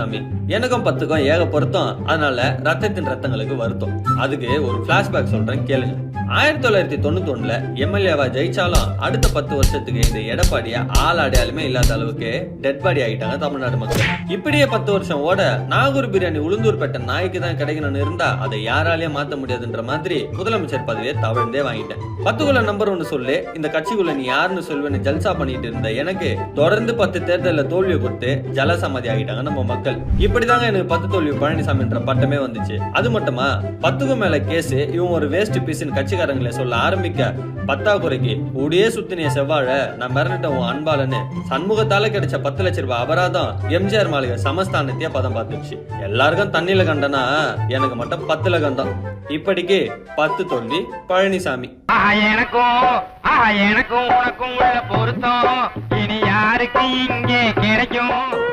சாமி. எனக்கும் பத்துக்கும் ஏக பொருத்தம். அதனால ரத்தத்தின் ரத்தங்களுக்கு வருத்தம். அதுக்கு ஒரு பிளாஷ்பேக் சொல்றேன் கேளுங்க. ஆயிரத்தி தொள்ளாயிரத்தி தொண்ணூத்தி ஒண்ணுல எம்எல்ஏவா ஜெயிச்சாலும் அடுத்த பத்து வருஷத்துக்கு இந்த எடப்பாடிய ஆள் அடையாளமே இல்லாத அளவுக்கு டெட் பாடி ஆகிட்டாங்க தமிழ்நாடு மக்கள். இப்படியே பத்து வருஷம் ஓட நாகூர் பிரியாணி உளுந்தூர்பேட்டை நாய்க்கு தான் கிடைக்கணும்னு இருந்தா அதை யாராலையும் மாத்த முடியாதுன்ற மாதிரி முதலமைச்சர் பதவியை தவழ்ந்தே வாங்கிட்டேன். பத்துக்குள்ள நம்பர் ஒன்னு சொல்லு இந்த கட்சிக்குள்ள நீ யாருன்னு சொல்வேன்னு ஜல்சா பண்ணிட்டு இருந்த எனக்கு தொடர்ந்து பத்து தேர்தலில் தோல்வியை கொடுத்து ஜலசமாதி ஆகிட்டாங்க நம்ம மக்கள். இப்படிதாங்க எனக்கு பத்து தோல்வி பழனிசாமின்ற பட்டமே வந்துச்சு. அது மட்டுமா? பத்துக்கும் மேல கேஸ் இவன் ஒரு வேஸ்ட் பீஸ்னு கட்சிக்காரங்களை சொல்ல ஆரம்பிக்க. பத்தாக்குறைக்கு உடையே சுத்தினிய செவ்வாழ நான் மிரண்டுட்ட உன் அன்பாளன்னு சண்முகத்தால கிடைச்ச பத்து லட்ச ரூபாய் அபராதம் எம்ஜிஆர் மாளிகை சமஸ்தானத்தையே பதம் பார்த்துச்சு. எல்லாருக்கும் தண்ணியில கண்டனா எனக்கு மட்டும் பத்துல கண்டம் இப்படிக்கு பத்து தோல்வி பழனிசாமி. எனக்கும் எனக்கும் உனக்கும் உள்ள பொருத்தம். இனி யாருக்கு இங்கே கிடைக்கும்?